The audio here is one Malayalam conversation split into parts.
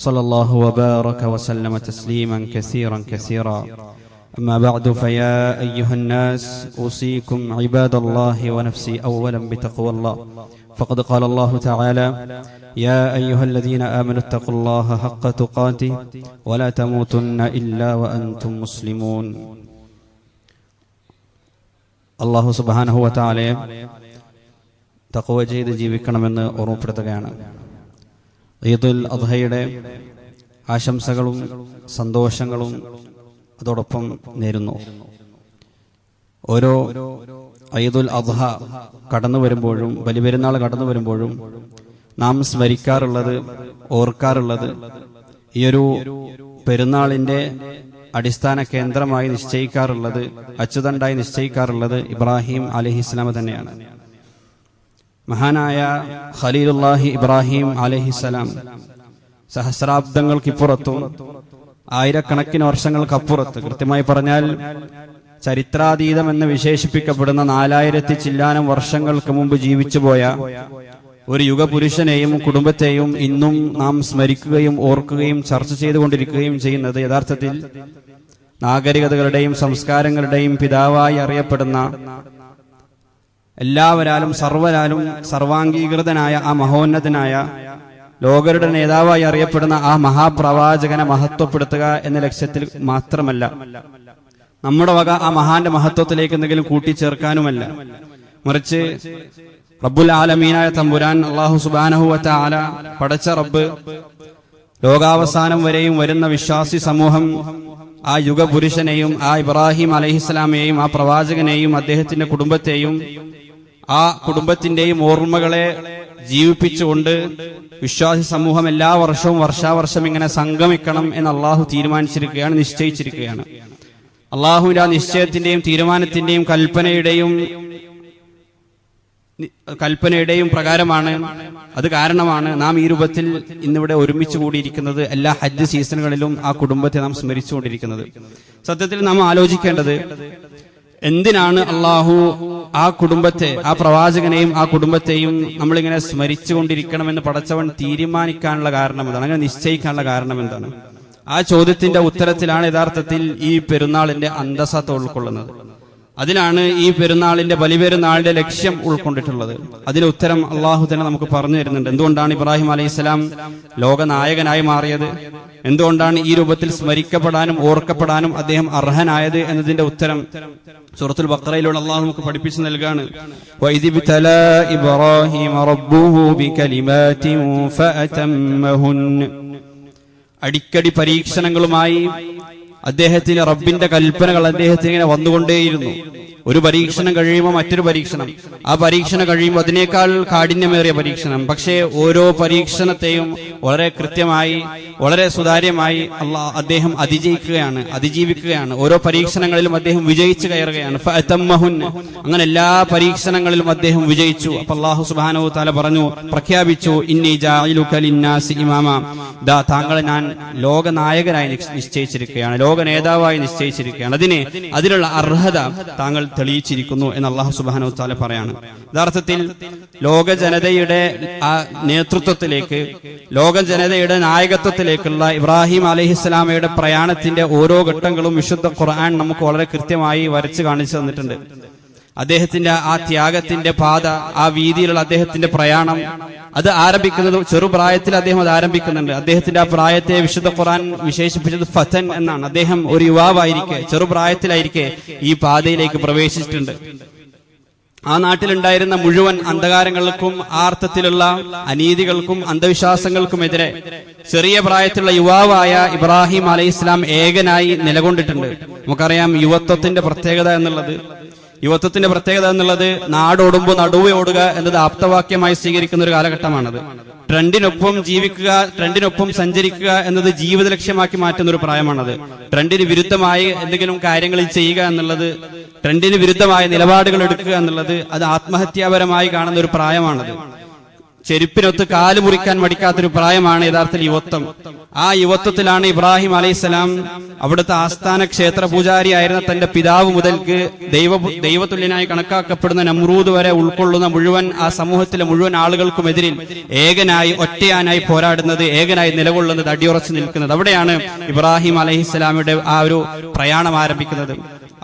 صلى الله وبارك وسلم تسليما كثيرا كثيرا. أما بعد فيا أيها الناس أوصيكم عباد الله ونفسي أولا بتقوى الله. فقد قال الله تعالى يا أيها الذين آمنوا اتقوا الله حق تقاته ولا تموتن إلا وأنتم مسلمون. الله سبحانه وتعالى تقوى جيد جيبكنا من أوروبا ഈദുൽ അദ്ഹയുടെ ആശംസകളും സന്തോഷങ്ങളും അതോടൊപ്പം നേരുന്നു. ഓരോ ഈദുൽ അദ്ഹ കടന്നു വരുമ്പോഴും ബലിപെരുന്നാൾ കടന്നു വരുമ്പോഴും നാം സ്മരിക്കാറുള്ളത് ഓർക്കാറുള്ളത് ഈയൊരു പെരുന്നാളിന്റെ അടിസ്ഥാന കേന്ദ്രമായി നിശ്ചയിക്കാറുള്ളത് അച്യുതണ്ടായി നിശ്ചയിക്കാറുള്ളത് ഇബ്രാഹിം അലിഹിസ്ലാമ തന്നെയാണ്. മഹാനായ ഖലീലുല്ലാഹി ഇബ്രാഹിം അലഹിസലാം സഹസ്രാബ്ദങ്ങൾക്കിപ്പുറത്തും ആയിരക്കണക്കിന് വർഷങ്ങൾക്കപ്പുറത്ത് കൃത്യമായി പറഞ്ഞാൽ ചരിത്രാതീതം എന്ന് വിശേഷിപ്പിക്കപ്പെടുന്ന നാലായിരത്തി ചില്ലാനം വർഷങ്ങൾക്ക് മുമ്പ് ജീവിച്ചുപോയ ഒരു യുഗപുരുഷനെയും കുടുംബത്തെയും ഇന്നും നാം സ്മരിക്കുകയും ഓർക്കുകയും ചർച്ച ചെയ്തുകൊണ്ടിരിക്കുകയും ചെയ്യുന്നത് യഥാർത്ഥത്തിൽ നാഗരികതകളുടെയും സംസ്കാരങ്ങളുടെയും പിതാവായി അറിയപ്പെടുന്ന എല്ലാവരാലും സർവരാലും സർവാംഗീകൃതനായ ആ മഹോന്നതനായ ലോകരുടെ നേതാവായി അറിയപ്പെടുന്ന ആ മഹാപ്രവാചകനെ മഹത്വപ്പെടുത്തുക എന്ന ലക്ഷ്യത്തിൽ മാത്രമല്ല നമ്മുടെ വക ആ മഹാന്റെ മഹത്വത്തിലേക്ക് എന്തെങ്കിലും കൂട്ടിച്ചേർക്കാനുമല്ല. മറിച്ച് റബ്ബുൽ ആലമീനായ തമ്പുരാൻ അള്ളാഹു സുബാനഹുവറ്റ ആല പടച്ച റബ്ബ് ലോകാവസാനം വരെയും വരുന്ന വിശ്വാസി സമൂഹം ആ യുഗപുരുഷനെയും ആ ഇബ്രാഹിം അലഹിസ്ലാമിയെയും ആ പ്രവാചകനെയും അദ്ദേഹത്തിന്റെ കുടുംബത്തെയും ആ കുടുംബത്തിന്റെയും ഓർമ്മകളെ ജീവിപ്പിച്ചുകൊണ്ട് വിശ്വാസി സമൂഹം എല്ലാ വർഷവും വർഷാവർഷം ഇങ്ങനെ സംഗമിക്കണം എന്ന് അള്ളാഹു തീരുമാനിച്ചിരിക്കുകയാണ് നിശ്ചയിച്ചിരിക്കുകയാണ്. അള്ളാഹുവിന്റെ ആ നിശ്ചയത്തിന്റെയും തീരുമാനത്തിന്റെയും കൽപ്പനയുടെയും കൽപ്പനയുടെയും പ്രകാരമാണ്. അത് കാരണമാണ് നാം ഈ രൂപത്തിൽ ഇന്നിവിടെ ഒരുമിച്ച് കൂടിയിരിക്കുന്നത് എല്ലാ ഹജ്ജ് സീസണുകളിലും ആ കുടുംബത്തെ നാം സ്മരിച്ചുകൊണ്ടിരിക്കുന്നത്. സത്യത്തിൽ നാം ആലോചിക്കേണ്ടത് എന്തിനാണ് അള്ളാഹു ആ കുടുംബത്തെ ആ പ്രവാചകനെയും ആ കുടുംബത്തെയും നമ്മളിങ്ങനെ സ്മരിച്ചുകൊണ്ടിരിക്കണമെന്ന് പടച്ചവൻ തീരുമാനിക്കാനുള്ള കാരണം എന്താണ്? അങ്ങനെ നിശ്ചയിക്കാനുള്ള കാരണം എന്താണ്? ആ ചോദ്യത്തിന്റെ ഉത്തരത്തിലാണ് യഥാർത്ഥത്തിൽ ഈ പെരുന്നാളിന്റെ അന്തസത്ത ഉൾക്കൊള്ളുന്നത് അതിലാണ് ഈ പെരുന്നാളിന്റെ ബലിപെരുന്നാളിന്റെ ലക്ഷ്യം ഉൾക്കൊണ്ടിട്ടുള്ളത്. അതിന് ഉത്തരം അള്ളാഹു തന്നെ നമുക്ക് പറഞ്ഞു തരുന്നുണ്ട്. എന്തുകൊണ്ടാണ് ഇബ്രാഹിം അലൈഹിസ്സലാം ലോകനായകനായി മാറിയത്? എന്തുകൊണ്ടാണ് ഈ രൂപത്തിൽ സ്മരിക്കപ്പെടാനും ഓർക്കപ്പെടാനും അദ്ദേഹം അർഹനായത് എന്നതിന്റെ ഉത്തരം സൂറത്തുൽ ബക്രയിലൂടെ അള്ളാഹു നമുക്ക് പഠിപ്പിച്ചു നൽകാണ്. അടിക്കടി പരീക്ഷണങ്ങളുമായി അദ്ദേഹത്തിന് റബ്ബിന്റെ കൽപ്പനകൾ അദ്ദേഹത്തിന് ഇങ്ങനെ വന്നുകൊണ്ടേയിരുന്നു. ഒരു പരീക്ഷണം കഴിയുമ്പോൾ മറ്റൊരു പരീക്ഷണം. ആ പരീക്ഷണം കഴിയുമ്പോൾ അതിനേക്കാൾ കാഠിന്യമേറിയ പരീക്ഷണം. പക്ഷേ ഓരോ പരീക്ഷണത്തെയും വളരെ കൃത്യമായി വളരെ സുതാര്യമായി അള്ളാ അദ്ദേഹം അതിജയിക്കുകയാണ് അതിജീവിക്കുകയാണ്. ഓരോ പരീക്ഷണങ്ങളിലും അദ്ദേഹം വിജയിച്ചു കയറുകയാണ്. അങ്ങനെ എല്ലാ പരീക്ഷണങ്ങളിലും അദ്ദേഹം വിജയിച്ചു. അപ്പൊ അള്ളാഹു സുബാനു താല പറഞ്ഞു പ്രഖ്യാപിച്ചു ഇന്നി ഇമാമ. ദാ താങ്കളെ ഞാൻ ലോകനായകനായി നായകനായി നിശ്ചയിച്ചിരിക്കുകയാണ് ലോക നേതാവായി നിശ്ചയിച്ചിരിക്കുകയാണ്. അതിനെ അതിനുള്ള അർഹത താങ്കൾ തെളിയിച്ചിരിക്കുന്നു എന്ന് അള്ളാഹു സുബാനു താല പറയാണ്. യഥാർത്ഥത്തിൽ ലോക ജനതയുടെ ആ നേതൃത്വത്തിലേക്ക് ലോക ജനതയുടെ നായകത്വത്തിലേക്കുള്ള ഇബ്രാഹിം അലഹിസ്ലാമയുടെ പ്രയാണത്തിന്റെ ഓരോ ഘട്ടങ്ങളും വിശുദ്ധ ഖുർആൻ നമുക്ക് വളരെ കൃത്യമായി വരച്ചു കാണിച്ചു തന്നിട്ടുണ്ട്. അദ്ദേഹത്തിന്റെ ആ ത്യാഗത്തിന്റെ പാത ആ വീതിയിലുള്ള അദ്ദേഹത്തിന്റെ പ്രയാണം അത് ആരംഭിക്കുന്നത് ചെറുപ്രായത്തിൽ അദ്ദേഹം അത് ആരംഭിക്കുന്നുണ്ട്. അദ്ദേഹത്തിന്റെ ആ പ്രായത്തെ വിശുദ്ധ ഖുറാൻ വിശേഷിപ്പിച്ചത് ഫതൻ എന്നാണ്. അദ്ദേഹം ഒരു യുവാവായിരിക്കെ ചെറുപ്രായത്തിലായിരിക്കെ ഈ പാതയിലേക്ക് പ്രവേശിച്ചിട്ടുണ്ട്. ആ നാട്ടിലുണ്ടായിരുന്ന മുഴുവൻ അന്ധകാരങ്ങൾക്കും ആർത്ഥത്തിലുള്ള അനീതികൾക്കും അന്ധവിശ്വാസങ്ങൾക്കുമെതിരെ ചെറിയ പ്രായത്തിലുള്ള യുവാവായ ഇബ്രാഹിം അലൈഹി ഇസ്ലാം ഏകനായി നിലകൊണ്ടിട്ടുണ്ട്. നമുക്കറിയാം യുവത്വത്തിന്റെ പ്രത്യേകത എന്നുള്ളത് യുവത്വത്തിന്റെ പ്രത്യേകത എന്നുള്ളത് നാടോടുമ്പോൾ നടുവേ ഓടുക എന്നത് ആപ്തവാക്യമായി സ്വീകരിക്കുന്ന ഒരു കാലഘട്ടമാണത്. ട്രെൻഡിനൊപ്പം ജീവിക്കുക ട്രെൻഡിനൊപ്പം സഞ്ചരിക്കുക എന്നത് ജീവിത ലക്ഷ്യമാക്കി മാറ്റുന്ന ഒരു പ്രായമാണത്. ട്രെൻഡിന് വിരുദ്ധമായി എന്തെങ്കിലും കാര്യങ്ങൾ ചെയ്യുക എന്നുള്ളത് ട്രെൻഡിന് വിരുദ്ധമായ നിലപാടുകൾ എടുക്കുക എന്നുള്ളത് അത് ആത്മഹത്യാപരമായി കാണുന്ന ഒരു പ്രായമാണത്. ചെരുപ്പിനൊത്ത് കാൽ മുറിക്കാൻ മടിക്കാത്തൊരു പ്രായമാണ് യഥാർത്ഥത്തിൽ യുവത്വം. ആ യുവത്വത്തിലാണ് ഇബ്രാഹിം അലൈഹിസ്സലാം അവിടുത്തെ ആസ്ഥാന ക്ഷേത്ര പൂജാരിയായിരുന്ന തന്റെ പിതാവ് മുതൽക്ക് ദൈവ ദൈവതുല്യനായി കണക്കാക്കപ്പെടുന്ന നമ്രൂദ് വരെ ഉൾക്കൊള്ളുന്ന മുഴുവൻ ആ സമൂഹത്തിലെ മുഴുവൻ ആളുകൾക്കുമെതിരിൽ ഏകനായി ഒറ്റയാനായി പോരാടുന്നത് ഏകനായി നിലകൊള്ളുന്നത് അടിയുറച്ചു നിൽക്കുന്നത് അവിടെയാണ് ഇബ്രാഹിം അലഹിസ്സലാമിയുടെ ആ ഒരു പ്രയാണം ആരംഭിക്കുന്നത്.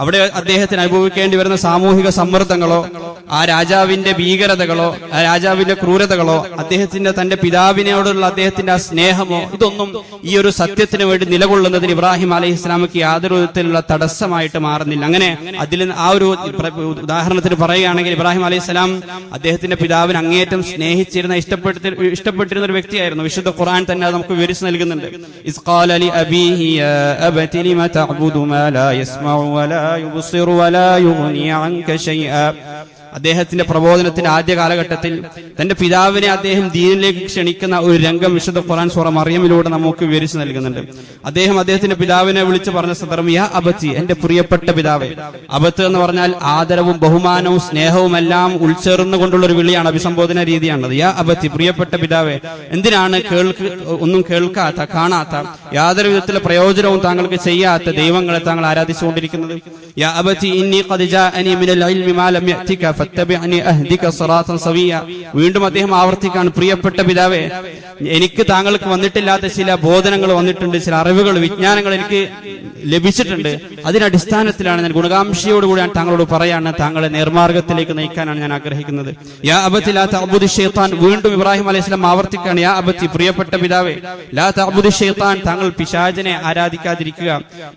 അവിടെ അദ്ദേഹത്തിന് അനുഭവിക്കേണ്ടി വരുന്ന സാമൂഹിക സമ്മർദ്ദങ്ങളോ ആ രാജാവിന്റെ ഭീകരതകളോ ആ രാജാവിന്റെ ക്രൂരതകളോ അദ്ദേഹത്തിന്റെ തന്റെ പിതാവിനോടുള്ള അദ്ദേഹത്തിന്റെ ആ സ്നേഹമോ ഇതൊന്നും ഈ ഒരു സത്യത്തിന് വേണ്ടി നിലകൊള്ളുന്നതിന് ഇബ്രാഹിം അലൈഹി ഇസ്ലാമിക്ക് യാതൊരു വിധത്തിലുള്ള തടസ്സമായിട്ട് മാറുന്നില്ല. അങ്ങനെ അതിൽ ആ ഒരു ഉദാഹരണത്തിന് പറയുകയാണെങ്കിൽ ഇബ്രാഹിം അലൈഹി സ്വലാം അദ്ദേഹത്തിന്റെ പിതാവിന് അങ്ങേയറ്റം സ്നേഹിച്ചിരുന്ന ഇഷ്ടപ്പെട്ട ഇഷ്ടപ്പെട്ടിരുന്ന ഒരു വ്യക്തിയായിരുന്നു. വിശുദ്ധ ഖുറാൻ തന്നെ നമുക്ക് വിവരിച്ചു നൽകുന്നുണ്ട്. ഇസ് അലി അബീഹി അബതി ലിമ തഅബുദു മാ ലാ يبصر ولا يغني عنك شيئا. അദ്ദേഹത്തിന്റെ പ്രബോധനത്തിന്റെ ആദ്യ കാലഘട്ടത്തിൽ തന്റെ പിതാവിനെ അദ്ദേഹം ദീനിലേക്ക് ക്ഷണിക്കുന്ന ഒരു രംഗം വിശുദ്ധ ഖുറാൻ സൂറ മറിയമിലൂടെ നമുക്ക് വിവരിച്ചു നൽകുന്നുണ്ട്. അദ്ദേഹം അദ്ദേഹത്തിന്റെ പിതാവിനെ വിളിച്ചു പറഞ്ഞ സന്ദർഭം യാ എന്റെ പ്രിയപ്പെട്ട പിതാവേ അബത്ത് എന്ന് പറഞ്ഞാൽ ആദരവും ബഹുമാനവും സ്നേഹവും എല്ലാം ഉൾച്ചേർന്നുകൊണ്ടുള്ള ഒരു വിളിയാണ് അഭിസംബോധന രീതിയാണത്. യാ അബത്തി പ്രിയപ്പെട്ട പിതാവേ എന്തിനാണ് കേൾക്ക് ഒന്നും കേൾക്കാത്ത കാണാത്ത യാതൊരു വിധത്തിലെ പ്രയോജനവും താങ്കൾക്ക് ചെയ്യാത്ത ദൈവങ്ങളെ താങ്കൾ ആരാധിച്ചുകൊണ്ടിരിക്കുന്നത്? യാ അബത്തി ഇന്നി മിനൽ ഇൽമി ലം വീണ്ടും അദ്ദേഹം ആവർത്തിക്കാണ് പ്രിയപ്പെട്ട പിതാവേ എനിക്ക് താങ്കൾക്ക് വന്നിട്ടില്ലാത്ത ചില ബോധനങ്ങൾ വന്നിട്ടുണ്ട് ചില അറിവുകൾ വിജ്ഞാനങ്ങൾ എനിക്ക് ലഭിച്ചിട്ടുണ്ട്. അതിനടിസ്ഥാനത്തിലാണ് ഞാൻ ഗുണകാംക്ഷയോടുകൂടി ഞാൻ താങ്കളോട് പറയാണ് താങ്കളെ നേർമാർഗത്തിലേക്ക് നയിക്കാനാണ് ഞാൻ ആഗ്രഹിക്കുന്നത്. യാ അബത്തി ലാ ഷെയ്ത്താൻ വീണ്ടും ഇബ്രാഹിം അലൈഹി സ്വലാം ആവർത്തിക്കാണ് യാ അബത്തി പ്രിയപ്പെട്ട പിതാവേ ലാ തഅബുദി ഷെയ്ത്താൻ താങ്കൾ പിശാചിനെ ആരാധിക്കാതിരിക്കുക.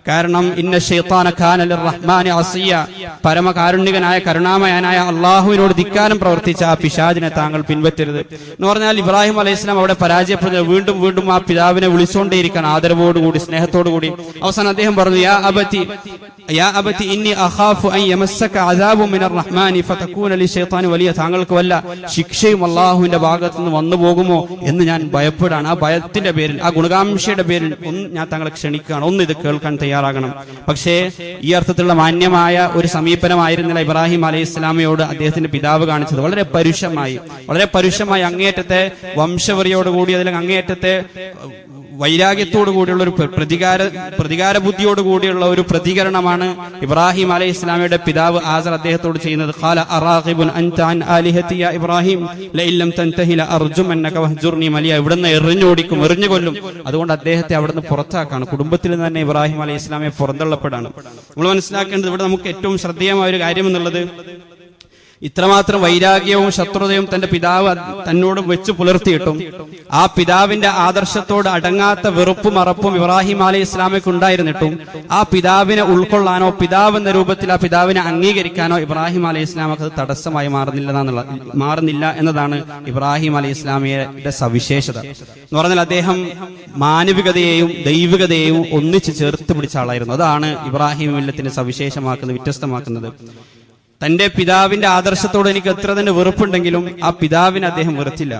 കാരണം ഇന്ന ഷെയ്ത്താന ഖാനൽ റഹ്മാൻ അസിയ. പരമകാരുണ്യകനായ കരുണാമയനായ അള്ളാഹുവിനോട് ധിക്കാരം പ്രവർത്തിച്ച ആ പിശാജിനെ താങ്കൾ പിൻവറ്റരുത് എന്ന് പറഞ്ഞാൽ ഇബ്രാഹിം അലൈഹി സ്വലാം അവിടെ പരാജയപ്പെടുന്നത് വീണ്ടും വീണ്ടും ആ പിതാവിനെ വിളിച്ചുകൊണ്ടേയിരിക്കാൻ ആദരവോടുകൂടി സ്നേഹത്തോടുകൂടി. അവസാനം അദ്ദേഹം പറഞ്ഞു യാ അബത്തി യാ അബത്തി ഇന്നി അഖാഫു അൻ യമസ്സക അദാബു മിനർ റഹ്മാനി ഫതകൂന ലിശൈത്താനി വലിയ താങ്കൾക്ക് വല്ല ശിക്ഷയും അള്ളാഹുവിന്റെ ഭാഗത്ത് നിന്ന് വന്നു പോകുമോ എന്ന് ഞാൻ ഭയപ്പെടാണ് ആ ഭയത്തിന്റെ പേരിൽ ആ ഗുണകാംക്ഷയുടെ പേരിൽ ഒന്ന് ഞാൻ താങ്കളെ ക്ഷണിക്കുകയാണ്. ഒന്ന് ഇത് കേൾക്കാൻ തയ്യാറാകണം. പക്ഷേ ഈ അർത്ഥത്തിലുള്ള മാന്യമായ ഒരു സമീപനമായിരുന്നില്ല ഇബ്രാഹിം അലൈഹി ഇസ്ലാമയോട് അദ്ദേഹത്തിന്റെ പിതാവ് കാണിച്ചത്. വളരെ പരുഷമായി. വളരെ പരുഷമായി അങ്ങേയറ്റത്തെ വംശവറിയോടുകൂടി അതിൽ അങ്ങേയറ്റത്തെ വൈരാഗ്യത്തോടു കൂടിയുള്ള ഒരു പ്രതികാര പ്രതികാര ബുദ്ധിയോട് കൂടിയുള്ള ഒരു പ്രതികരണമാണ് ഇബ്രാഹിം അലൈഹി ഇസ്ലാമിയുടെ പിതാവ് ആസർ അദ്ദേഹത്തോട് ചെയ്യുന്നത്. ഖാല ഇബ്രാഹിം മലിയ. ഇവിടുന്ന് എറിഞ്ഞോടിക്കും എറിഞ്ഞു കൊല്ലും അതുകൊണ്ട് അദ്ദേഹത്തെ അവിടുന്ന് പുറത്താക്കാണ്. കുടുംബത്തിൽ നിന്ന് തന്നെ ഇബ്രാഹിം അലൈഹി ഇസ്ലാമെ പുറന്തള്ളപ്പെടാണ് നമ്മൾ മനസ്സിലാക്കേണ്ടത് ഇവിടെ നമുക്ക് ഏറ്റവും ശ്രദ്ധേയമായ ഒരു കാര്യം എന്നുള്ളത് ഇത്രമാത്രം വൈരാഗ്യവും ശത്രുതയും തന്റെ പിതാവ് തന്നോട് വെച്ച് പുലർത്തിയിട്ടും ആ പിതാവിന്റെ ആദർശത്തോട് അടങ്ങാത്ത വെറുപ്പും അറപ്പും ഇബ്രാഹിം അലി ഇസ്ലാമിക്ക് ഉണ്ടായിരുന്നിട്ടും ആ പിതാവിനെ ഉൾക്കൊള്ളാനോ പിതാവ് എന്ന രൂപത്തിൽ ആ പിതാവിനെ അംഗീകരിക്കാനോ ഇബ്രാഹിം അലി ഇസ്ലാമക്ക് അത് തടസ്സമായി മാറുന്നില്ല മാറുന്നില്ല എന്നതാണ് ഇബ്രാഹിം അലി ഇസ്ലാമിയുടെ സവിശേഷത. എന്ന് പറഞ്ഞാൽ അദ്ദേഹം മാനവികതയെയും ദൈവികതയെയും ഒന്നിച്ച് ചേർത്ത് പിടിച്ച ആളായിരുന്നു. അതാണ് ഇബ്രാഹിം മില്ലത്തിനെ സവിശേഷമാക്കുന്നത് വ്യത്യസ്തമാക്കുന്നത്. തന്റെ പിതാവിന്റെ ആദർശത്തോട് എനിക്ക് എത്ര തന്നെ വെറുപ്പുണ്ടെങ്കിലും ആ പിതാവിനെ അദ്ദേഹം വെറുത്തില്ല.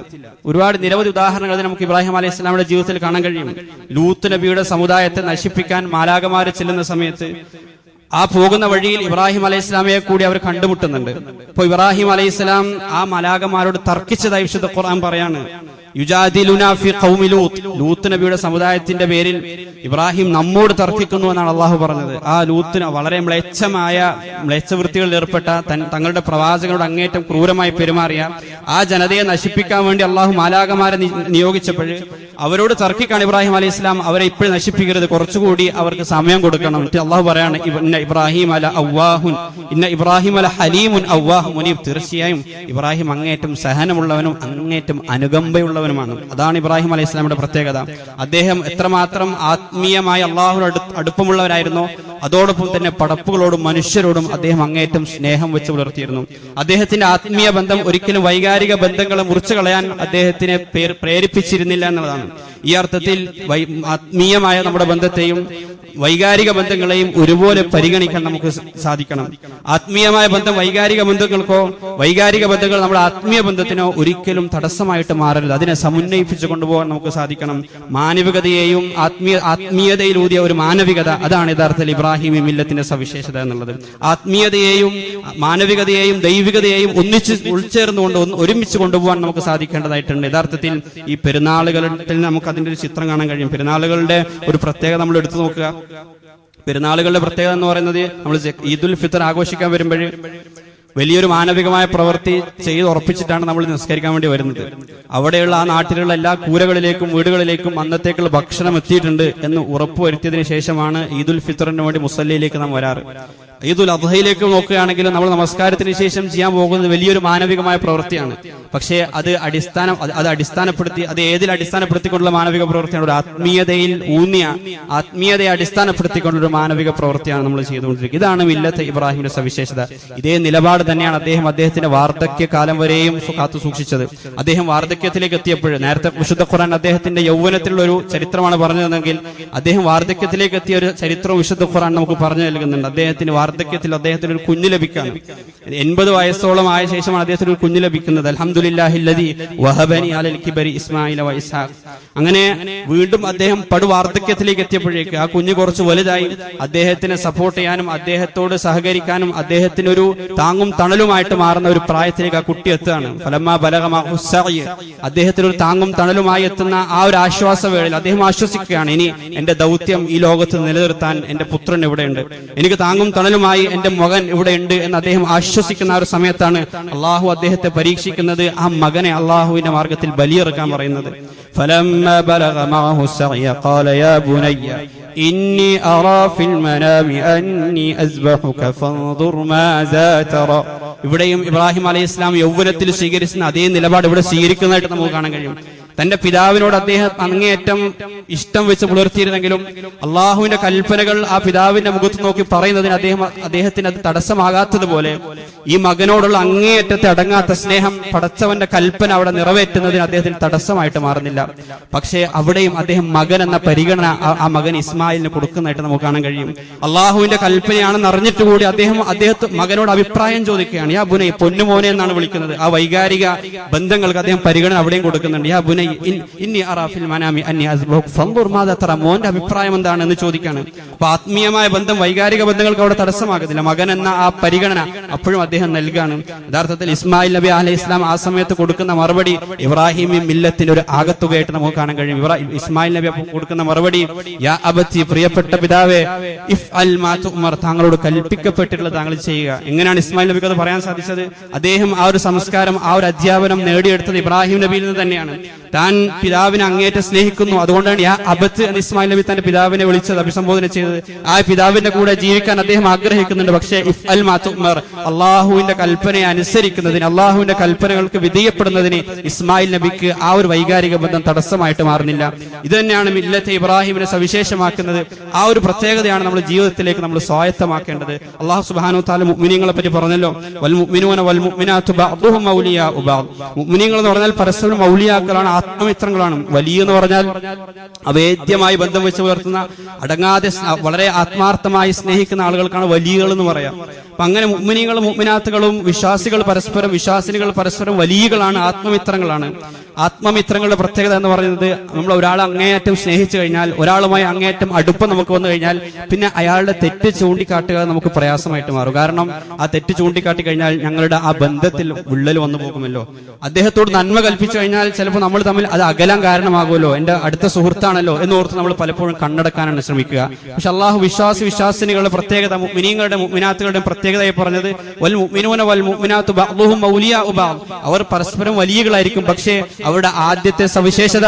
ഒരുപാട് നിരവധി ഉദാഹരണങ്ങൾ നമുക്ക് ഇബ്രാഹിം അലൈഹി ഇസ്ലാമിന്റെ ജീവിതത്തിൽ കാണാൻ കഴിയും. ലൂത്ത് നബിയുടെ സമുദായത്തെ നശിപ്പിക്കാൻ മാലാകമാര് ചെല്ലുന്ന സമയത്ത് ആ പോകുന്ന വഴിയിൽ ഇബ്രാഹിം അലൈഹി ഇസ്ലാമയെ കൂടി അവർ കണ്ടുമുട്ടുന്നുണ്ട്. അപ്പൊ ഇബ്രാഹിം അലൈഹി സ്വലാം ആ മലാകമാരോട് തർക്കിച്ചതായി വിശുദ്ധ ഖുർആൻ പറയാണ്. ലൂത്ത്. നബിയുടെ സമുദായത്തിന്റെ പേരിൽ ഇബ്രാഹിം നമ്മോട് തർക്കിക്കുന്നു എന്നാണ് അള്ളാഹു പറഞ്ഞത്. ആ ലൂത്തിന് വളരെ മ്ലേച്ഛമായ മ്ലേച്ഛവൃത്തികളിൽ ഏർപ്പെട്ട തങ്ങളുടെ പ്രവാചകനോട് അങ്ങേറ്റം ക്രൂരമായി പെരുമാറിയ ആ ജനതയെ നശിപ്പിക്കാൻ വേണ്ടി അള്ളാഹു മാലാകമാരെ നിയോഗിച്ചപ്പോൾ അവരോട് തർക്കിക്കാണ് ഇബ്രാഹിം അലൈഹി ഇസ്ലാം അവരെ ഇപ്പോഴും നശിപ്പിക്കരുത്. കുറച്ചുകൂടി അവർക്ക് സമയം കൊടുക്കണം. അള്ളാഹു പറയാണ് ഇന്ന ഇബ്രാഹിം അല അവ്വാഹുൻ ഇന്ന ഇബ്രാഹിം അല ഹലീമുൻ അവ്വാഹു മുനീബ് തീർച്ചയായും ഇബ്രാഹിം അങ്ങേറ്റം സഹനമുള്ളവനും അങ്ങേറ്റം അനുകമ്പയുള്ളവനുമാണ് അതാണ് ഇബ്രാഹിം അലൈഹി ഇസ്ലാമിയുടെ പ്രത്യേകത. അദ്ദേഹം എത്രമാത്രം ആത്മീയമായ അള്ളാഹു അടുപ്പമുള്ളവരായിരുന്നു. അതോടൊപ്പം തന്നെ പടപ്പുകളോടും മനുഷ്യരോടും അദ്ദേഹം അങ്ങേറ്റം സ്നേഹം വെച്ച് പുലർത്തിയിരുന്നു. അദ്ദേഹത്തിന്റെ ആത്മീയ ബന്ധം ഒരിക്കലും വൈകാരിക ബന്ധങ്ങളെ മുറിച്ചു കളയാൻ അദ്ദേഹത്തിനെ പ്രേരിപ്പിച്ചിരുന്നില്ല എന്നുള്ളതാണ്. ഈ അർത്ഥത്തിൽ ആത്മീയമായ നമ്മുടെ ബന്ധത്തെയും വൈകാരിക ബന്ധങ്ങളെയും ഒരുപോലെ പരിഗണിക്കാൻ നമുക്ക് സാധിക്കണം. ആത്മീയമായ ബന്ധം വൈകാരിക ബന്ധങ്ങൾക്കോ വൈകാരിക ബന്ധങ്ങൾ നമ്മുടെ ആത്മീയ ബന്ധത്തിനോ ഒരിക്കലും തടസ്സമായിട്ട് മാറരുത്. അതിനെ സമുന്നയിപ്പിച്ചു കൊണ്ടുപോകാൻ നമുക്ക് സാധിക്കണം. മാനവികതയെയും ആത്മീയ ആത്മീയതയിലൂതിയ ഒരു മാനവികത അതാണ് യഥാർത്ഥത്തിൽ ഇബ്രാഹിമി മില്ലത്തിന്റെ സവിശേഷത എന്നുള്ളത്. ആത്മീയതയെയും മാനവികതയെയും ദൈവികതയെയും ഒന്നിച്ച് ഉൾച്ചേർന്നുകൊണ്ട് ഒരുമിച്ച് കൊണ്ടുപോകാൻ നമുക്ക് സാധിക്കേണ്ടതായിട്ടുണ്ട്. യഥാർത്ഥത്തിൽ ഈ പെരുന്നാളുകളിൽ നമുക്ക് അതിന്റെ ഒരു ചിത്രം കാണാൻ കഴിയും. പെരുന്നാളുകളുടെ ഒരു പ്രത്യേകത നമ്മൾ എടുത്തു നോക്കുക. പെരുന്നാളുകളുടെ പ്രത്യേകത എന്ന് പറയുന്നത് നമ്മൾ ഈദുൽ ഫിത്തർ ആഘോഷിക്കാൻ വരുമ്പോൾ വലിയൊരു മാനവികമായ പ്രവൃത്തി ചെയ്ത് ഉറപ്പിച്ചിട്ടാണ് നമ്മൾ നിസ്കരിക്കാൻ വേണ്ടി വരുന്നത്. അവിടെയുള്ള ആ നാട്ടിലുള്ള എല്ലാ കൂരകളിലേക്കും വീടുകളിലേക്കും അന്നത്തേക്കുള്ള ഭക്ഷണം എത്തിയിട്ടുണ്ട് എന്ന് ഉറപ്പുവരുത്തിയതിനു ശേഷമാണ് ഈദുൽ ഫിത്തറിന് വേണ്ടി മുസല്ലയിലേക്ക് നാം വരാറ്. ഈദുൽ അദ്ഹയിലേക്ക് നോക്കുകയാണെങ്കിൽ നമ്മൾ നമസ്കാരത്തിന് ശേഷം ചെയ്യാൻ പോകുന്നത് വലിയൊരു മാനവികമായ പ്രവൃത്തിയാണ്. പക്ഷേ അത് അടിസ്ഥാനം അത് അടിസ്ഥാനപ്പെടുത്തി അത് ഏതിൽ അടിസ്ഥാനപ്പെടുത്തിക്കൊണ്ടുള്ള മാനവിക പ്രവൃത്തിയാണ്? ഒരു ആത്മീയതയിൽ ഊന്നിയ ആത്മീയതയെ അടിസ്ഥാനപ്പെടുത്തിക്കൊണ്ടൊരു മാനവിക പ്രവൃത്തിയാണ് നമ്മൾ ചെയ്തുകൊണ്ടിരിക്കുന്നത്. ഇതാണ് മില്ലത്ത് ഇബ്രാഹിമിന്റെ സവിശേഷത. ഇതേ നിലപാട് തന്നെയാണ് അദ്ദേഹം അദ്ദേഹത്തിന്റെ വാർദ്ധക്യ കാലം വരെയും കാത്തു സൂക്ഷിച്ചത്. അദ്ദേഹം വാർദ്ധക്യത്തിലേക്ക് എത്തിയപ്പോൾ നേരത്തെ വിശുദ്ധ ഖുറാൻ അദ്ദേഹത്തിന്റെ യൗവനത്തിലുള്ള ഒരു ചരിത്രമാണ് പറഞ്ഞതെങ്കിൽ അദ്ദേഹം വാർദ്ധക്യത്തിലേക്ക് എത്തിയ ഒരു ചരിത്രവും വിശുദ്ധ ഖുറാൻ നമുക്ക് പറഞ്ഞു നൽകുന്നുണ്ട്. അദ്ദേഹത്തിന് വാർദ്ധക്യത്തിൽ അദ്ദേഹത്തിന് ഒരു കുഞ്ഞ് ലഭിക്കാണ്. എൺപത് വയസ്സോളം ആയ ശേഷമാണ് അദ്ദേഹത്തിന് ഒരു കുഞ്ഞ് ലഭിക്കുന്നത്. അൽഹംദുലില്ലാഹില്ലദി വഹബനി അലൽ കിബരി ഇസ്മായില അങ്ങനെ വീണ്ടും അദ്ദേഹം പടു വാർദ്ധക്യത്തിലേക്ക് എത്തിയപ്പോഴേക്ക് ആ കുഞ്ഞ് കുറച്ച് വലുതായി. അദ്ദേഹത്തിനെ സപ്പോർട്ട് ചെയ്യാനും അദ്ദേഹത്തോട് സഹകരിക്കാനും അദ്ദേഹത്തിന് ഒരു താങ്ങും തണലുമായിട്ട് മാറുന്ന ഒരു പ്രായത്തിലേക്ക് ആ കുട്ടി എത്തുകയാണ്. ഫലമ്മ ബലകമാ അദ്ദേഹത്തിന് ഒരു താങ്ങും തണലുമായി എത്തുന്ന ആ ഒരു ആശ്വാസ വേളയിൽ അദ്ദേഹം ആശ്വസിക്കുകയാണ്. ഇനി എന്റെ ദൗത്യം ഈ ലോകത്ത് നിലനിർത്താൻ എന്റെ പുത്രൻ ഇവിടെയുണ്ട് എനിക്ക് താങ്ങും നിശ്ചയമായി എന്റെ മകൻ ഇവിടെ ഉണ്ട് എന്ന് അദ്ദേഹം ആശ്വസിക്കുന്ന ഒരു സമയത്താണ് അള്ളാഹു അദ്ദേഹത്തെ പരീക്ഷിക്കുന്നത് ആ മകനെ അള്ളാഹുവിന്റെ മാർഗത്തിൽ ബലിയിറക്കാൻ പറയുന്നത്. ഇവിടെയും ഇബ്രാഹിം അലൈഹി ഇസ്ലാം യൗവനത്തിൽ സ്വീകരിച്ചിരുന്ന അതേ നിലപാട് ഇവിടെ സ്വീകരിക്കുന്നതായിട്ട് നമുക്ക് കാണാൻ കഴിയും. തന്റെ പിതാവിനോട് അദ്ദേഹം അങ്ങേയറ്റം ഇഷ്ടം വെച്ച് പുലർത്തിയിരുന്നെങ്കിലും അള്ളാഹുവിന്റെ കൽപ്പനകൾ ആ പിതാവിന്റെ മുഖത്ത് നോക്കി പറയുന്നതിന് അദ്ദേഹം അദ്ദേഹത്തിന് അത് തടസ്സമാകാത്തതുപോലെ ഈ മകനോടുള്ള അങ്ങേയറ്റത്തെ അടങ്ങാത്ത സ്നേഹം പടച്ചവന്റെ കൽപ്പന അവിടെ നിറവേറ്റുന്നതിന് അദ്ദേഹത്തിന് തടസ്സമായിട്ട് മാറുന്നില്ല. പക്ഷേ അവിടെയും അദ്ദേഹം മകൻ എന്ന പരിഗണന ആ- മകൻ ഇസ്മായിലിന് കൊടുക്കുന്നതായിട്ട് നമുക്ക് കാണാൻ കഴിയും. അള്ളാഹുവിന്റെ കൽപ്പനയാണെന്ന് അറിഞ്ഞിട്ട് കൂടി അദ്ദേഹം അദ്ദേഹത്തെ മകനോട് അഭിപ്രായം ചോദിക്കുകയാണ് യാ ബുനൈ പൊന്നുമോനെ എന്നാണ് വിളിക്കുന്നത്. ആ വൈകാരിക ബന്ധങ്ങൾക്ക് അദ്ദേഹം പരിഗണന അവിടെയും കൊടുക്കുന്നുണ്ട്. യാ ബുനൈ ഇന്നി അറാഫിൽ മനാമി അന്നി ഫൻദുർ മോന്റെ അഭിപ്രായം എന്താണ് എന്ന് ചോദിക്കാണ്. അപ്പൊ ആത്മീയമായ ബന്ധം വൈകാരിക ബന്ധങ്ങൾക്ക് അവിടെ തടസ്സമാകുന്നില്ല. മകൻ എന്ന ആ പരിഗണന അപ്പോഴും അദ്ദേഹം നൽകാണ്. യഥാർത്ഥത്തിൽ ഇസ്മായിൽ നബി അലൈഹി ഇസ്ലാം ആ സമയത്ത് കൊടുക്കുന്ന മറുപടി ഇബ്രാഹിമി മില്ലത്തിന്റെ ഒരു ആകത്തുകയായിട്ട് നമുക്ക് കാണാൻ കഴിയും. ഇസ്മായിൽ നബി കൊടുക്കുന്ന മറുപടി യാ അബത്തി പ്രിയപ്പെട്ട പിതാവേ ഇഫ് അൽ ഉമർ താങ്കളോട് കൽപ്പിക്കപ്പെട്ടിട്ടുള്ളത് താങ്കൾ ചെയ്യുക. എങ്ങനെയാണ് ഇസ്മായിൽ നബിക്ക് അത് പറയാൻ സാധിച്ചത്? അദ്ദേഹം ആ ഒരു സംസ്കാരം ആ ഒരു അധ്യാപനം നേടിയെടുത്തത് ഇബ്രാഹിം നബിയിൽ നിന്ന് തന്നെയാണ്. താൻ പിതാവിനെ അങ്ങേറ്റം സ്നേഹിക്കുന്നു. അതുകൊണ്ടാണ് യാ അബത്ത് ഇസ്മായിൽ നബി തന്റെ പിതാവിനെ വിളിച്ചത് അഭിസംബോധന ചെയ്തത്. ആ പിതാവിന്റെ കൂടെ ജീവിക്കാൻ അദ്ദേഹം ആഗ്രഹിക്കുന്നുണ്ട്. പക്ഷേ ഇഫ് അൽ ഉമർ അള്ളാഹുവിന്റെ കൽപ്പനയെ അനുസരിക്കുന്നതിന് അള്ളാഹുവിന്റെ കൽപ്പനകൾക്ക് വിധേയപ്പെടുന്നതിന് ഇസ്മായിൽ നബിക്ക് ആ ഒരു വൈകാരിക ബന്ധം തടസ്സമായിട്ട് മാറുന്നില്ല. ഇത് തന്നെയാണ് മില്ലത്തെ ഇബ്രാഹിമിനെ സവിശേഷമാക്കുന്നത്. ആ ഒരു പ്രത്യേകതയാണ് നമ്മൾ ജീവിതത്തിലേക്ക് നമ്മൾ സ്വായത്തമാക്കേണ്ടത്. അള്ളാഹു സുബാനു താല മുഅ്മിനീങ്ങളെ പറ്റി പറഞ്ഞല്ലോ. മുഅ്മിനീങ്ങൾ എന്ന് പറഞ്ഞാൽ പരസ്പരം മൗലിയാക്കളാണ് ആത്മമിത്രങ്ങളാണ്. വലിയ എന്ന് പറഞ്ഞാൽ അവേദ്യമായി ബന്ധം വെച്ച് പുലർത്തുന്ന അടങ്ങാതെ വളരെ ആത്മാർത്ഥമായി സ്നേഹിക്കുന്ന ആളുകൾക്കാണ് വലിയകൾ എന്ന് പറയാം. അപ്പൊ അങ്ങനെ മുഅ്മിനീങ്ങളും മുഅ്മിനാത്തുകളും വിശ്വാസികൾ പരസ്പരം വിശ്വാസിനികൾ പരസ്പരം വലിയകളാണ് ആത്മമിത്രങ്ങളാണ്. ആത്മമിത്രങ്ങളുടെ പ്രത്യേകത എന്ന് പറയുന്നത് നമ്മൾ ഒരാളെ അങ്ങേയറ്റം സ്നേഹിച്ചു കഴിഞ്ഞാൽ ഒരാളുമായി അങ്ങേയറ്റം അടുപ്പം നമുക്ക് വന്നു കഴിഞ്ഞാൽ പിന്നെ അയാളുടെ തെറ്റ് ചൂണ്ടിക്കാട്ടുക നമുക്ക് പ്രയാസമായിട്ട് മാറും. കാരണം ആ തെറ്റ് ചൂണ്ടിക്കാട്ടി കഴിഞ്ഞാൽ ഞങ്ങളുടെ ആ ബന്ധത്തിൽ വിള്ളൽ വന്നു പോകുമല്ലോ. അദ്ദേഹത്തോട് നന്മ കൽപ്പിച്ചു കഴിഞ്ഞാൽ ചിലപ്പോൾ നമ്മൾ തമ്മിൽ അത് അകലം കാരണമാകുമല്ലോ. എന്റെ അടുത്ത സുഹൃത്താണല്ലോ എന്ന് ഓർത്ത് നമ്മൾ പലപ്പോഴും കണ്ണടക്കാനാണ് ശ്രമിക്കുക. പക്ഷെ അള്ളാഹു വിശ്വാസി വിശ്വാസിനികളുടെ പ്രത്യേകത മുഅ്മിനീങ്ങളുടെ മുഅ്മിനാത്തുകളുടെ പ്രത്യേകതയായി പറഞ്ഞത് വൽ വൽ അവർ പരസ്പരം വലിയകളായിരിക്കും പക്ഷേ അവരുടെ ആദ്യത്തെ സവിശേഷത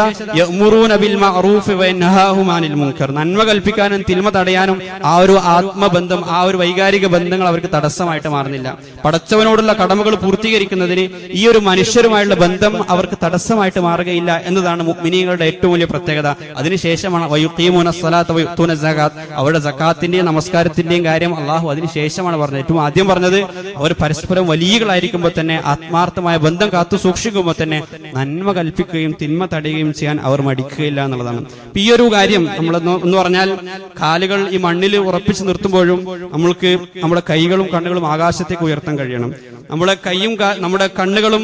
നന്മ കൽപ്പിക്കാനും തിന്മ തടയാനും ആ ഒരു ആത്മബന്ധം ആ ഒരു വൈകാരിക ബന്ധങ്ങൾ അവർക്ക് തടസ്സമായിട്ട് മാറുന്നില്ല. പടച്ചവനോടുള്ള കടമകൾ പൂർത്തീകരിക്കുന്നതിന് ഈ ഒരു മനുഷ്യരുമായുള്ള ബന്ധം അവർക്ക് തടസ്സമായിട്ട് മാറുകയില്ല എന്നതാണ് മുഅ്മിനീങ്ങളുടെ ഏറ്റവും വലിയ പ്രത്യേകത. അതിനുശേഷമാണ് അവരുടെ ജക്കാത്തിന്റെയും നമസ്കാരത്തിന്റെയും കാര്യം അള്ളാഹു അതിനുശേഷമാണ് പറഞ്ഞത്. ഏറ്റവും ആദ്യം പറഞ്ഞത് അവർ പരസ്പരം വലിയകളായിരിക്കുമ്പോൾ തന്നെ ആത്മാർത്ഥമായ ബന്ധം കാത്തു സൂക്ഷിക്കുമ്പോൾ തന്നെ നന്മ കൽപ്പിക്കുകയും തിന്മ തടയുകയും ചെയ്യാൻ അവർ മടിക്കുകയില്ല എന്നുള്ളതാണ്. ഈ ഒരു കാര്യം നമ്മൾ എന്ന് പറഞ്ഞാൽ കാലുകൾ ഈ മണ്ണിൽ ഉറപ്പിച്ചു നിർത്തുമ്പോഴും നമ്മൾക്ക് നമ്മുടെ കൈകളും കണ്ണുകളും ആകാശത്തേക്ക് ഉയർത്താൻ കഴിയണം. നമ്മുടെ കൈയും നമ്മുടെ കണ്ണുകളും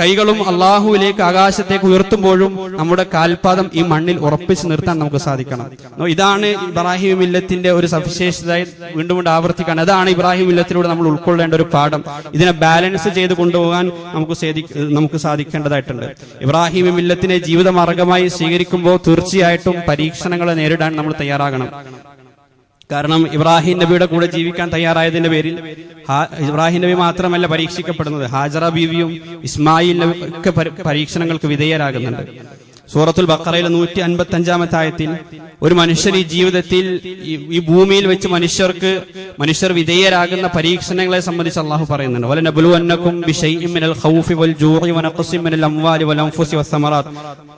കൈകളും അള്ളാഹുവിലേക്ക് ആകാശത്തേക്ക് ഉയർത്തുമ്പോഴും നമ്മുടെ കാൽപാദം ഈ മണ്ണിൽ ഉറപ്പിച്ചു നിർത്താൻ നമുക്ക് സാധിക്കണം. ഇതാണ് ഇബ്രാഹിം ഇല്ലത്തിന്റെ ഒരു സവിശേഷതയായി വീണ്ടും വീണ്ടും ആവർത്തിക്കാണ് അതാണ് ഇബ്രാഹിം ഇല്ലത്തിലൂടെ നമ്മൾ ഉൾക്കൊള്ളേണ്ട ഒരു പാഠം. ഇതിനെ ബാലൻസ് ചെയ്ത് കൊണ്ടുപോകാൻ നമുക്ക് നമുക്ക് സാധിക്കേണ്ടതായിട്ടുണ്ട്. ഇബ്രാഹിം ഇല്ലത്തിനെ ജീവിത മാർഗമായി സ്വീകരിക്കുമ്പോൾ തീർച്ചയായിട്ടും പരീക്ഷണങ്ങളെ നേരിടാൻ നമ്മൾ തയ്യാറാകണം. കാരണം ഇബ്രാഹിം നബിയുടെ കൂടെ ജീവിക്കാൻ തയ്യാറായതിന്റെ പേരിൽ ഇബ്രാഹിം നബി മാത്രമല്ല പരീക്ഷിക്കപ്പെടുന്നത്. ഹാജറ ബീവിയും ഇസ്മായിൽ ഒക്കെ പരീക്ഷണങ്ങൾക്ക് വിധേയരാകുന്നുണ്ട്. സൂറത്തുൽ ബക്കറയിലെ നൂറ്റി അൻപത്തി അഞ്ചാമത്തെ ആയത്തിൽ ഒരു മനുഷ്യർ ഈ ജീവിതത്തിൽ ഈ- ഭൂമിയിൽ വെച്ച് മനുഷ്യർക്ക് മനുഷ്യർ വിധേയരാകുന്ന പരീക്ഷണങ്ങളെ സംബന്ധിച്ച് അള്ളാഹു പറയുന്നുണ്ട്. വല ഖൗഫി വൽ അംവാലി വൽ അൻഫുസി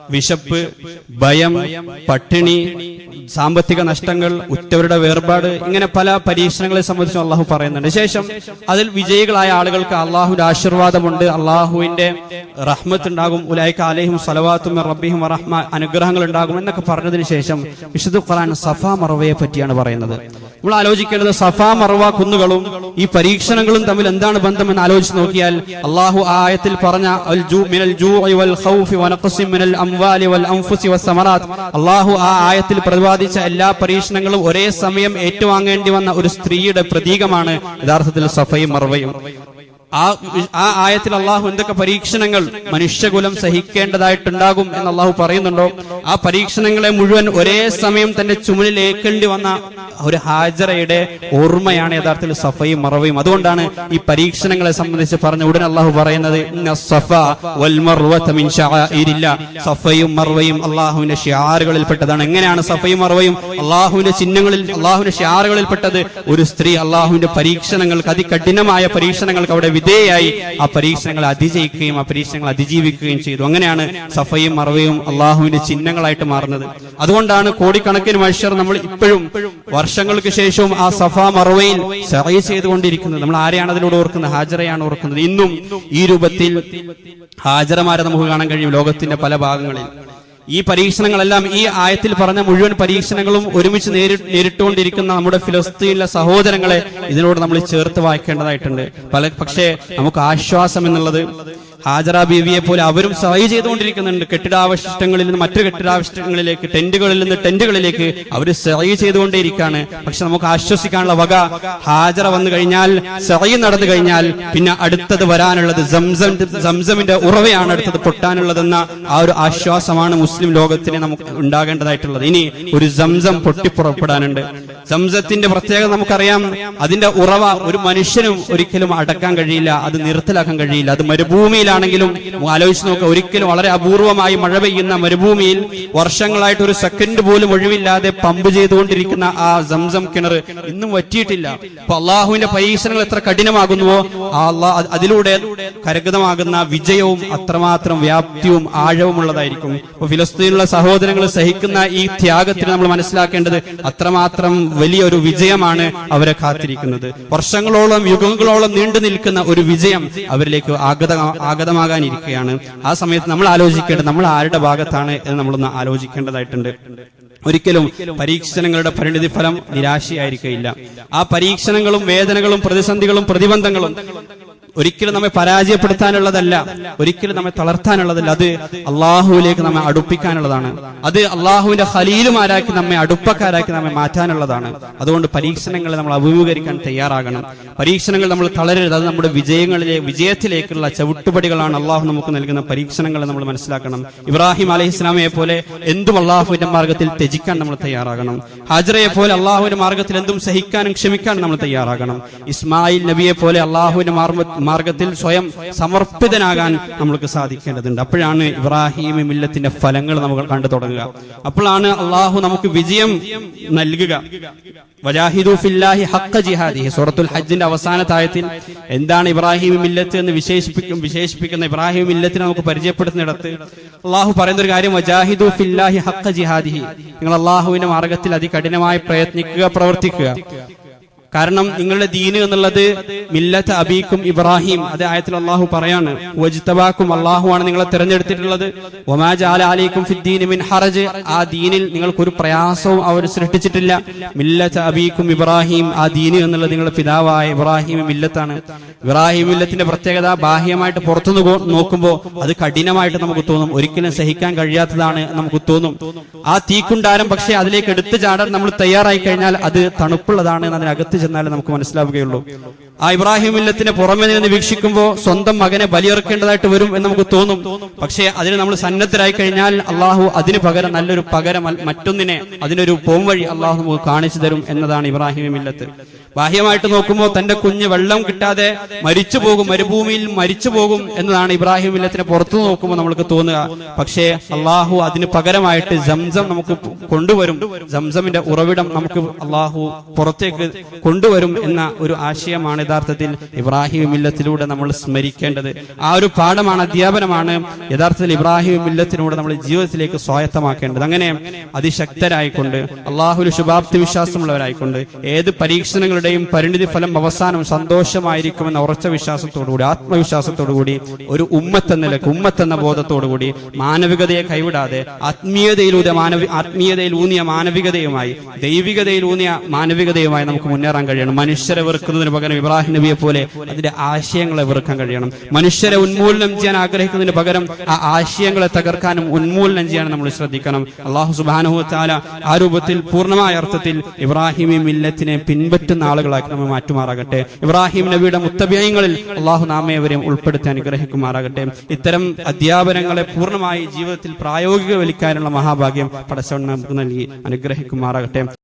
വിശപ്പ് ഭയം പട്ടിണി സാമ്പത്തിക നഷ്ടങ്ങൾ ഉറ്റവരുടെ വേർപാട് ഇങ്ങനെ പല പരീക്ഷണങ്ങളെ സംബന്ധിച്ചും അള്ളാഹു പറയുന്നുണ്ട്. ശേഷം അതിൽ വിജയികളായ ആളുകൾക്ക് അള്ളാഹുവിന്റെ ആശീർവാദമുണ്ട്. അള്ളാഹുവിന്റെ റഹ്മത്ത് ഉണ്ടാകും ഉലായിക്ക അലഹിം സലവാത്തും റബ്ബിഹും റഹ്മ അനുഗ്രഹങ്ങൾ ഉണ്ടാകും എന്നൊക്കെ പറഞ്ഞതിന് ശേഷം വിശുദ്ധ ഖുറാൻ സഫ മറവയെ പറ്റിയാണ് പറയുന്നത്. നമ്മൾ ആലോചിക്കേണ്ടത് സഫ മറവ കുന്നുകളും ഈ പരീക്ഷണങ്ങളും തമ്മിൽ എന്താണ് ബന്ധം എന്ന് ആലോചിച്ച് നോക്കിയാൽ അള്ളാഹു ആയത്തിൽ പറഞ്ഞ അള്ളാഹു ആ ആയത്തിൽ പ്രതിപാദിച്ച എല്ലാ പരീക്ഷണങ്ങളും ഒരേ സമയം ഏറ്റുവാങ്ങേണ്ടി വന്ന ഒരു സ്ത്രീയുടെ പ്രതീകമാണ്. യഥാർത്ഥത്തിൽ സഫയും മറവയും ആ ആ ആയത്തിൽ അള്ളാഹു എന്തൊക്കെ പരീക്ഷണങ്ങൾ മനുഷ്യകുലം സഹിക്കേണ്ടതായിട്ടുണ്ടാകും എന്ന് അള്ളാഹു പറയുന്നുണ്ടോ? ആ പരീക്ഷണങ്ങളെ മുഴുവൻ ഒരേ സമയം തന്റെ ചുമലിൽ ഏൽക്കേണ്ടി വന്ന ഒരു ഹാജറയുടെ ഓർമ്മയാണ് യഥാർത്ഥത്തിൽ സഫയും മറവയും. അതുകൊണ്ടാണ് ഈ പരീക്ഷണങ്ങളെ സംബന്ധിച്ച് പറഞ്ഞ ഉടൻ അള്ളാഹു പറയുന്നത്. സഫയും മറവയും അള്ളാഹുവിന്റെ ഷിയാറുകളിൽ പെട്ടതാണ് എങ്ങനെയാണ് സഫയും മറവയും അള്ളാഹുവിന്റെ ചിഹ്നങ്ങളിൽ അള്ളാഹുവിന്റെ ഷിയാറുകളിൽ പെട്ടത് ഒരു സ്ത്രീ അള്ളാഹുവിന്റെ പരീക്ഷണങ്ങൾക്ക് അതികഠിനമായ പരീക്ഷണങ്ങൾക്ക് അവിടെ വിധേയായി ആ പരീക്ഷണങ്ങളെ അതിജയിക്കുകയും ആ പരീക്ഷണങ്ങൾ അതിജീവിക്കുകയും ചെയ്തു. അങ്ങനെയാണ് സഫയും മറവയും അള്ളാഹുവിന്റെ ചിഹ്നങ്ങളായിട്ട് മാറുന്നത്. അതുകൊണ്ടാണ് കോടിക്കണക്കിന് മനുഷ്യർ നമ്മൾ ഇപ്പോഴും വർഷങ്ങൾക്ക് ശേഷവും ആ സഫ മറവയിൽ സഹി ചെയ്തുകൊണ്ടിരിക്കുന്നത്. നമ്മൾ ആരെയാണ് അതിലൂടെ ഓർക്കുന്നത്? ഹാജറയാണ് ഓർക്കുന്നത്. ഇന്നും ഈ രൂപത്തിൽ ഹാജറമാരെ നമുക്ക് കാണാൻ കഴിയും ലോകത്തിന്റെ പല ഭാഗങ്ങളിൽ. ഈ പരീക്ഷണങ്ങളെല്ലാം ഈ ആയത്തിൽ പറഞ്ഞ മുഴുവൻ പരീക്ഷണങ്ങളും ഒരുമിച്ച് നേരി നേരിട്ടുകൊണ്ടിരിക്കുന്ന നമ്മുടെ ഫിലസ്തീനിലെ സഹോദരങ്ങളെ ഇതിനോട് നമ്മൾ ചേർത്ത് വായിക്കേണ്ടതായിട്ടുണ്ട്. പല പക്ഷേ നമുക്ക് ആശ്വാസം എന്നുള്ളത് ഹാജറ ബീവിയെ പോലെ അവരും സഹായി ചെയ്തുകൊണ്ടിരിക്കുന്നുണ്ട്. കെട്ടിടാവശിഷ്ടങ്ങളിൽ നിന്ന് മറ്റു കെട്ടിടാവശിഷ്ടങ്ങളിലേക്ക് ടെന്റുകളിൽ നിന്ന് ടെന്റുകളിലേക്ക് അവർ സഹായി ചെയ്തുകൊണ്ടേയിരിക്കുകയാണ് പക്ഷെ നമുക്ക് ആശ്വസിക്കാനുള്ള വക ഹാജറ വന്നു കഴിഞ്ഞാൽ സഹായി നടന്നു കഴിഞ്ഞാൽ പിന്നെ അടുത്തത് വരാനുള്ളത് സംസം സംസമിന്റെ ഉറവയാണ് അടുത്തത് പൊട്ടാനുള്ളതെന്ന ആ ഒരു ആശ്വാസമാണ് മുസ്ലിം ലോകത്തിന് നമുക്ക് ഉണ്ടാകേണ്ടതായിട്ടുള്ളത്. ഇനി ഒരു സംസം പൊട്ടിപ്പുറപ്പെടാനുണ്ട്. സംസത്തിന്റെ പ്രത്യേകത നമുക്കറിയാം. അതിന്റെ ഉറവ ഒരു മനുഷ്യനും ഒരിക്കലും അടക്കാൻ കഴിയില്ല അത് നിർത്തലാക്കാൻ കഴിയില്ല. അത് മരുഭൂമിയിലാണെങ്കിലും ആലോചിച്ച് നോക്കുക ഒരിക്കലും വളരെ അപൂർവമായി മഴ പെയ്യുന്ന മരുഭൂമിയിൽ വർഷങ്ങളായിട്ട് ഒരു സെക്കൻഡ് പോലും ഒഴിവില്ലാതെ പമ്പ് ചെയ്തുകൊണ്ടിരിക്കുന്ന ആ സംസം കിണർ ഇന്നും വറ്റിയിട്ടില്ല. അപ്പൊ അള്ളാഹുവിന്റെ പരീക്ഷണങ്ങൾ എത്ര കഠിനമാകുന്നുവോ ആ അള്ളാഹ് അതിലൂടെ കരകതമാകുന്ന വിജയവും അത്രമാത്രം വ്യാപ്തിയും ആഴവുമുള്ളതായിരിക്കും അപ്പൊ ഫിലസ്തീനിലുള്ള സഹോദരങ്ങൾ സഹിക്കുന്ന ഈ ത്യാഗത്തിന് നമ്മൾ മനസ്സിലാക്കേണ്ടത് അത്രമാത്രം വലിയൊരു വിജയമാണ് അവരെ കാത്തിരിക്കുന്നത്. വർഷങ്ങളോളം യുഗങ്ങളോളം നീണ്ടു നിൽക്കുന്ന ഒരു വിജയം അവരിലേക്ക് ആഗത ആഗതമാകാനിരിക്കുകയാണ്. ആ സമയത്ത് നമ്മൾ ആലോചിക്കേണ്ടത് നമ്മൾ ആരുടെ ഭാഗത്താണ് എന്ന് നമ്മളൊന്ന് ആലോചിക്കേണ്ടതായിട്ടുണ്ട്. ഒരിക്കലും പരീക്ഷണങ്ങളുടെ പരിണിതി ഫലം നിരാശയായിരിക്കില്ല ആ പരീക്ഷണങ്ങളും വേദനകളും പ്രതിസന്ധികളും പ്രതിബന്ധങ്ങളും ഒരിക്കലും നമ്മെ പരാജയപ്പെടുത്താനുള്ളതല്ല ഒരിക്കലും നമ്മെ തളർത്താനുള്ളതല്ല. അത് അള്ളാഹുവിലേക്ക് നമ്മെ അടുപ്പിക്കാനുള്ളതാണ്. അത് അള്ളാഹുവിന്റെ ഹലീലുമാരാക്കി നമ്മെ അടുപ്പക്കാരാക്കി നമ്മെ മാറ്റാനുള്ളതാണ്. അതുകൊണ്ട് പരീക്ഷണങ്ങളെ നമ്മൾ അഭിമുഖീകരിക്കാൻ തയ്യാറാകണം. പരീക്ഷണങ്ങൾ നമ്മൾ തളരരുത്. അത് നമ്മുടെ വിജയങ്ങളിലെ വിജയത്തിലേക്കുള്ള ചവിട്ടുപടികളാണ് അള്ളാഹു നമുക്ക് നൽകുന്ന പരീക്ഷണങ്ങളെ നമ്മൾ മനസ്സിലാക്കണം. ഇബ്രാഹിം അലഹി ഇസ്ലാമയെ പോലെ എന്തും അള്ളാഹുവിന്റെ മാർഗത്തിൽ ത്യജിക്കാൻ നമ്മൾ തയ്യാറാകണം. ഹാജറയെ പോലെ അള്ളാഹുവിന്റെ മാർഗത്തിൽ എന്തും സഹിക്കാനും ക്ഷമിക്കാനും നമ്മൾ തയ്യാറാകണം. ഇസ്മായിൽ നബിയെ പോലെ അള്ളാഹുവിന്റെ മാർഗത്തിൽ സ്വയം സമർപ്പിതനാകാൻ നമ്മൾക്ക് സാധിക്കേണ്ടതുണ്ട്. അപ്പോഴാണ് ഇബ്രാഹിം മില്ലത്തിന്റെ ഫലങ്ങൾ നമുക്ക് കണ്ടു തുടങ്ങുക. അപ്പോഴാണ് അള്ളാഹു നമുക്ക് വിജയം നൽകുക. സൂറത്തുൽ ഹജ്ജിന്റെ അവസാന തായത്തിൽ എന്താണ് ഇബ്രാഹിം മില്ലത്ത് എന്ന് വിശേഷിപ്പിക്കും വിശേഷിപ്പിക്കുന്ന ഇബ്രാഹിം മില്ലത്തിനെ നമുക്ക് പരിചയപ്പെടുത്തുന്നിടത്ത് അള്ളാഹു പറയുന്ന ഒരു കാര്യം വജാഹിദു ഫില്ലാഹി ഹക്ക ജിഹാദിഹി. നിങ്ങൾ അള്ളാഹുവിന്റെ മാർഗത്തിൽ അതികഠിനമായി പ്രയത്നിക്കുക പ്രവർത്തിക്കുക. കാരണം നിങ്ങളുടെ ദീന് എന്നുള്ളത് മില്ലത്ത് അബീക്കും ഇബ്രാഹിം അത് ആയത്തിൽ അള്ളാഹു പറയാണ്. വജിത്തബാക്കും അള്ളാഹു ആണ് നിങ്ങളെ തിരഞ്ഞെടുത്തിട്ടുള്ളത്. ഒമാജാല അലൈക്കും ഫിദ്ദീന് മിൻ ഹറജ്. ആ ദീനിൽ നിങ്ങൾക്കൊരു പ്രയാസവും അവർ സൃഷ്ടിച്ചിട്ടില്ല. മില്ലത്ത് അബീക്കും ഇബ്രാഹിം ആ ദീന് എന്നുള്ളത് നിങ്ങളുടെ പിതാവായ ഇബ്രാഹിം മില്ലത്താണ്. ഇബ്രാഹിം മില്ലത്തിന്റെ പ്രത്യേകത ബാഹ്യമായിട്ട് പുറത്തുനിന്ന് നോക്കുമ്പോൾ അത് കഠിനമായിട്ട് നമുക്ക് തോന്നും. ഒരിക്കലും സഹിക്കാൻ കഴിയാത്തതാണ് നമുക്ക് തോന്നും. ആ തീക്കുണ്ടാരം പക്ഷേ അതിലേക്ക് എടുത്തു ചാടാൻ നമ്മൾ തയ്യാറായി കഴിഞ്ഞാൽ അത് തണുപ്പുള്ളതാണ് അതിനകത്ത് ചെന്നാലേ നമുക്ക് മനസ്സിലാവുകയുള്ളൂ. ആ ഇബ്രാഹിം ഇല്ലത്തിന് പുറമെ നിന്ന് വീക്ഷിക്കുമ്പോൾ സ്വന്തം മകനെ ബലിയിറക്കേണ്ടതായിട്ട് വരും എന്ന് നമുക്ക് തോന്നും. പക്ഷേ അതിന് നമ്മൾ സന്നദ്ധരായി കഴിഞ്ഞാൽ അള്ളാഹു അതിന് പകരം നല്ലൊരു പകരം മറ്റൊന്നിനെ അതിനൊരു പോംവഴി അള്ളാഹു നമുക്ക് കാണിച്ചു തരും എന്നതാണ് ഇബ്രാഹിം മില്ലത്ത്. ബാഹ്യമായിട്ട് നോക്കുമ്പോൾ തന്റെ കുഞ്ഞ് വെള്ളം കിട്ടാതെ മരിച്ചു പോകും മരുഭൂമിയിൽ മരിച്ചു പോകും എന്നതാണ് ഇബ്രാഹിം ഇല്ലത്തിനെ പുറത്തു നോക്കുമ്പോൾ നമുക്ക് തോന്നുക. പക്ഷേ അള്ളാഹു അതിന് പകരമായിട്ട് ജംസം നമുക്ക് കൊണ്ടുവരും. ജംസമിന്റെ ഉറവിടം നമുക്ക് അള്ളാഹു പുറത്തേക്ക് കൊണ്ടുവരും എന്ന ഒരു ആശയമാണ് യഥാർത്ഥത്തിൽ ഇബ്രാഹിം ഇല്ലത്തിലൂടെ നമ്മൾ സ്മരിക്കേണ്ടത്. ആ ഒരു പാഠമാണ് അധ്യാപനമാണ് യഥാർത്ഥത്തിൽ ഇബ്രാഹിം ഇല്ലത്തിലൂടെ നമ്മൾ ജീവിതത്തിലേക്ക് സ്വായത്തമാക്കേണ്ടത്. അങ്ങനെ അതിശക്തരായിക്കൊണ്ട് അള്ളാഹുൽ ശുഭാപ്തി വിശ്വാസമുള്ളവരായിക്കൊണ്ട് ഏത് പരീക്ഷണങ്ങളുടെയും പരിണിതി ഫലം അവസാനം സന്തോഷമായിരിക്കുമെന്ന ഉറച്ച വിശ്വാസത്തോടുകൂടി ആത്മവിശ്വാസത്തോടുകൂടി ഒരു ഉമ്മത്തെന്ന നിലയ്ക്ക് ഉമ്മത്തെന്ന ബോധത്തോടുകൂടി മാനവികതയെ കൈവിടാതെ ആത്മീയതയിലൂടെ മാനവി ആത്മീയതയിൽ ഊന്നിയ മാനവികതയുമായി ദൈവികതയിൽ ഊന്നിയ മാനവികതയുമായി നമുക്ക് മുന്നേറാൻ കഴിയണം. മനുഷ്യരെ വെറുക്കുന്നതിന് പകരം ഇബ്രാഹിം നബിയെ പോലെ അതിന്റെ ആശയങ്ങളെ വെറുക്കാൻ കഴിയണം. മനുഷ്യരെ ഉന്മൂലനം ചെയ്യാൻ ആഗ്രഹിക്കുന്നതിന് പകരം ആ ആശയങ്ങളെ തകർക്കാനും ഉന്മൂലനം ചെയ്യാനും നമ്മൾ ശ്രദ്ധിക്കണം. അള്ളാഹു സുബാനുഹു ആ രൂപത്തിൽ പൂർണമായ അർത്ഥത്തിൽ ഇബ്രാഹിമി മില്ലത്തിനെ പിൻപറ്റുന്ന ആളുകളാക്കി നമ്മെ മാറ്റുമാറാകട്ടെ. ഇബ്രാഹിം നബിയുടെ മുത്തബ്യങ്ങളിൽ അള്ളാഹു നാമേവരെയും ഉൾപ്പെടുത്തി അനുഗ്രഹിക്കുമാറാകട്ടെ. ഇത്തരം അധ്യാപനങ്ങളെ പൂർണമായി ജീവിതത്തിൽ പ്രായോഗികവലിക്കാനുള്ള മഹാഭാഗ്യം പടച്ചവൻ നമുക്ക് നൽകി അനുഗ്രഹിക്കുമാറാകട്ടെ.